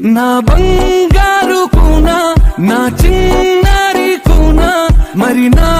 నా బంగారు కూనా నా చిన్నారి కూనా మరి నా